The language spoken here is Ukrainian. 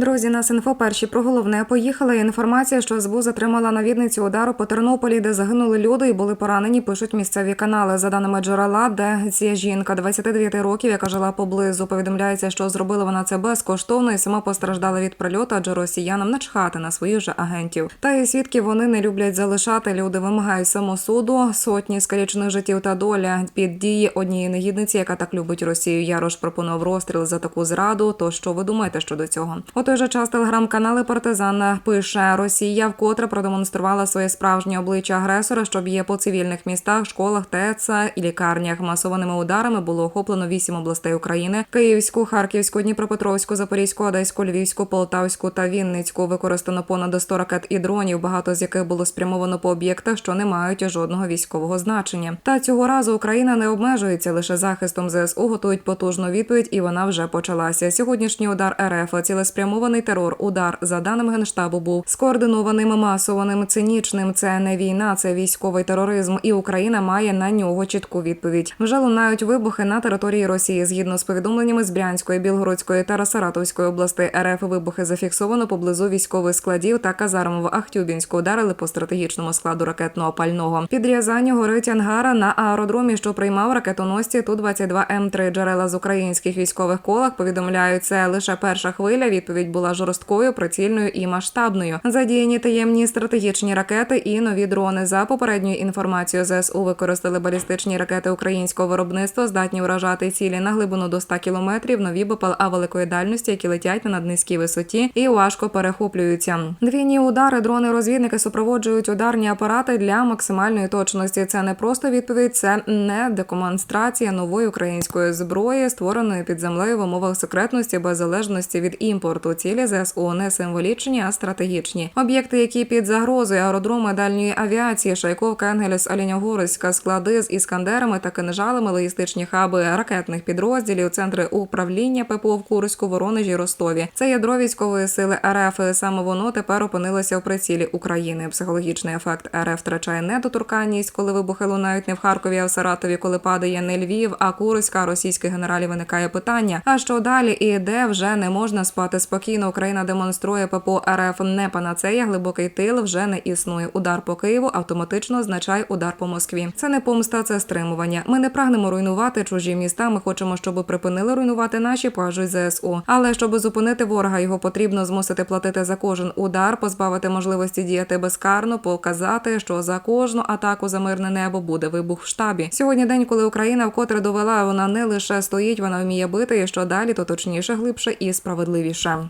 Друзі, нас інфо перші про головне поїхали. Інформація, що СБУ затримала навідницю удару по Тернополі, де загинули люди і були поранені. Пишуть місцеві канали. За даними джерела, де ця жінка 29 років, яка жила поблизу. Повідомляється, що зробила вона це безкоштовно і сама постраждала від прильоту, адже росіянам начхати на своїх же агентів. Та і свідки вони не люблять залишати. Люди вимагають самосуду, сотні скалічених життів та доля під дії однієї негідниці, яка так любить Росію. Ярош пропонував розстріл за таку зраду. То що ви думаєте щодо цього? У той же час телеграм-канали Партизан пише: Росія вкотре продемонструвала своє справжнє обличчя агресора, що б'є по цивільних містах, школах, ТЕЦ і лікарнях. Масованими ударами було охоплено вісім областей України: Київську, Харківську, Дніпропетровську, Запорізьку, Одеську, Львівську, Полтавську та Вінницьку. Використано понад 100 ракет і дронів, багато з яких було спрямовано по об'єктах, що не мають жодного військового значення. Та цього разу Україна не обмежується лише захистом ЗСУ. Готують потужну відповідь, і вона вже почалася. Сьогоднішній удар РФ цілеспрямований терор. Удар за даними генштабу був скоординованим, масованим, цинічним. Це не війна, це військовий тероризм, і Україна має на нього чітку відповідь. Вже лунають вибухи на території Росії. Згідно з повідомленнями з Брянської, Білгородської та Саратовської областей РФ вибухи зафіксовано поблизу військових складів та казарм в Ахтюбінську. Ударили по стратегічному складу ракетного пального. Під Рязанню горить ангара на аеродромі, що приймав ракетоносці ту 22 м 3 Джерела з українських військових колах повідомляють, це лише перша хвиля. Відповідь була жорсткою, прицільною і масштабною. Задіяні таємні стратегічні ракети і нові дрони. За попередньою інформацією ЗСУ використали балістичні ракети українського виробництва, здатні вражати цілі на глибину до 100 кілометрів. Нові БПЛА великої дальності, які летять на наднизькій висоті і важко перехоплюються. Двійні удари дрони-розвідники супроводжують ударні апарати для максимальної точності. Це не просто відповідь, це не демонстрація нової української зброї, створеної під землею в умовах секретності без залежності від імпорту. Цілі ЗСУ не символічні, а стратегічні. Об'єкти, які під загрозою аеродроми дальньої авіації, Шайковка, Енгеліс, Алінягорська, склади з іскандерами та кинжалами, логістичні хаби ракетних підрозділів, центри управління ППО в Курську, Воронежі, Ростові. Це ядро військової сили РФ. Саме воно тепер опинилося в прицілі України. Психологічний ефект РФ втрачає недоторканність, коли вибухи лунають не в Харкові, а в Саратові, коли падає не Львів, а Курська. Російських генералів виникає питання. А що далі і де вже не можна спати спокійно? Україна демонструє ППО РФ не панацея, глибокий тил вже не існує. Удар по Києву автоматично означає удар по Москві. Це не помста, це стримування. Ми не прагнемо руйнувати чужі міста. Ми хочемо, щоб припинили руйнувати наші кажуть ЗСУ. Але щоб зупинити ворога, його потрібно змусити платити за кожен удар, позбавити можливості діяти безкарно, показати, що за кожну атаку за мирне небо буде вибух в штабі. Сьогодні день, коли Україна вкотре довела, вона не лише стоїть, вона вміє бити. І що далі, то точніше, глибше і справедливіше.